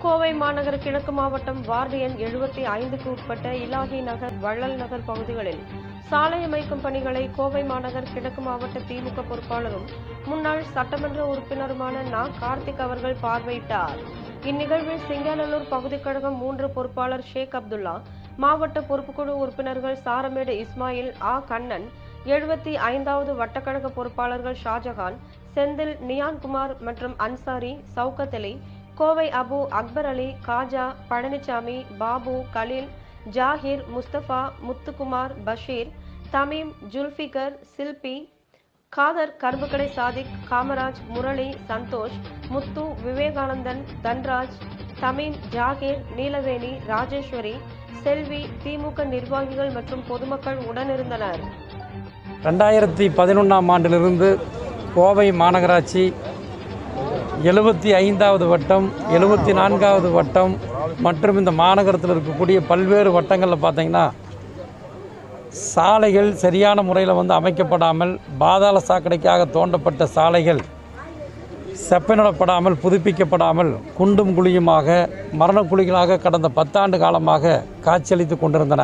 கோவை மாநகர கிழக்கு மாவட்டம் வார்டு எண் எழுபத்தி ஐந்துக்கு உட்பட்ட இலாகி நகர் வள்ளல் நகர் பகுதிகளில் சாலை அமைக்கும் பணிகளை கோவை மாநகர் கிழக்கு மாவட்ட திமுக பொறுப்பாளரும் முன்னாள் சட்டமன்ற உறுப்பினருமான நா. கார்த்திக் அவர்கள் பார்வையிட்டார். இந்நிகழ்வில் சிங்காநல்லூர் பகுதிக் கழகம் மூன்று பொறுப்பாளர் ஷேக் அப்துல்லா மாவட்ட பொறுப்புக்குழு உறுப்பினர்கள் சாரமேடு இஸ்மாயில் ஆ. கண்ணன் எழுபத்தி ஐந்தாவது வட்டக்கழக பொறுப்பாளர்கள் ஷாஜகான் செந்தில் நியான்குமார் மற்றும் அன்சாரி சவுகத் அலி கோவை அபு அக்பர் அலி காஜா பழனிசாமி பாபு கலீல் ஜாகிர் முஸ்தபா முத்துக்குமார் பஷீர் தமீம் ஜுல்ஃபிகர் சில்பி காதர் கரும்புக்கடை சாதிக் காமராஜ் முரளி சந்தோஷ் முத்து விவேகானந்தன் தன்ராஜ் தமீம் ஜாகிர் நீலவேணி ராஜேஸ்வரி செல்வி திமுக நிர்வாகிகள் மற்றும் பொதுமக்கள் உடனிருந்தனர். ரெண்டாயிரத்தி பதினொன்றாம் ஆண்டிலிருந்து கோவை மாநகராட்சி எழுபத்தி ஐந்தாவது வட்டம் எழுபத்தி நான்காவது வட்டம் மற்றும் இந்த மாநகரத்தில் இருக்கக்கூடிய பல்வேறு வட்டங்களில் பார்த்தீங்கன்னா சாலைகள் சரியான முறையில் வந்து அமைக்கப்படாமல் பாதாள சாக்கடைக்காக தோண்டப்பட்ட சாலைகள் செப்பனிடப்படாமல் புதுப்பிக்கப்படாமல் குண்டும் குழியுமாக மரணக்குழிகளாக கடந்த பத்தாண்டு காலமாக காட்சியளித்து கொண்டிருந்தன.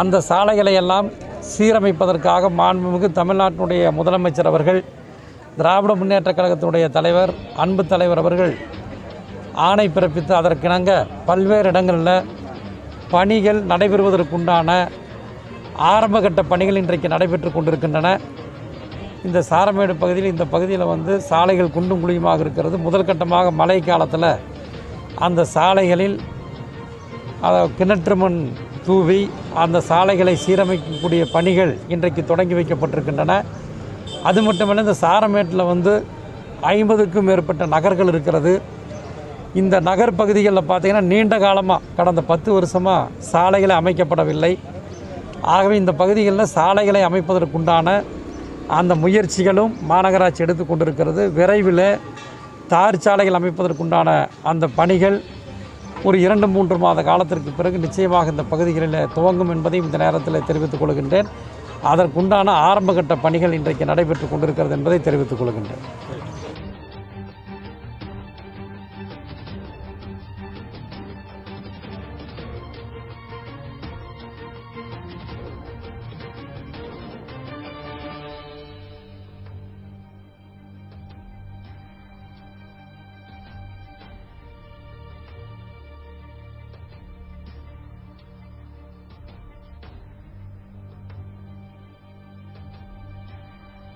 அந்த சாலைகளை எல்லாம் சீரமைப்பதற்காக மாண்புமிகு தமிழ்நாட்டினுடைய முதலமைச்சர் அவர்கள் திராவிட முன்னேற்றக் கழகத்தினுடைய தலைவர் அன்பு தலைவர் அவர்கள் ஆணை பிறப்பித்து அதற்கிணங்க பல்வேறு இடங்களில் பணிகள் நடைபெறுவதற்குண்டான ஆரம்பகட்ட பணிகள் இன்றைக்கு நடைபெற்று கொண்டிருக்கின்றன. இந்த சாரமேடு பகுதியில் இந்த பகுதியில் வந்து சாலைகள் குண்டும் குழியுமாக இருக்கிறது. முதல் கட்டமாக மழை காலத்தில் அந்த சாலைகளில் கிணற்று மண் தூவி அந்த சாலைகளை சீரமைக்கக்கூடிய பணிகள் இன்றைக்கு தொடங்கி வைக்கப்பட்டிருக்கின்றன. அது மட்டுமல்ல இந்த சாரமேட்டில் வந்து ஐம்பதுக்கும் மேற்பட்ட நகர்கள் இருக்கிறது. இந்த நகர் பகுதிகளில் பார்த்திங்கன்னா நீண்ட காலமாக கடந்த பத்து வருஷமாக சாலைகளை அமைக்கப்படவில்லை. ஆகவே இந்த பகுதிகளில் சாலைகளை அமைப்பதற்குண்டான அந்த முயற்சிகளும் மாநகராட்சி எடுத்து கொண்டிருக்கிறது. விரைவில் தார் சாலைகள் அமைப்பதற்குண்டான அந்த பணிகள் ஒரு இரண்டு மூன்று மாத காலத்திற்கு பிறகு நிச்சயமாக இந்த பகுதிகளில் துவங்கும் என்பதையும் இந்த நேரத்தில் தெரிவித்துக் கொள்கின்றேன். அதற்குண்டான ஆரம்பகட்ட பணிகள் இன்றைக்கு நடைபெற்று கொண்டிருக்கிறது என்பதை தெரிவித்துக் கொள்கின்றேன்.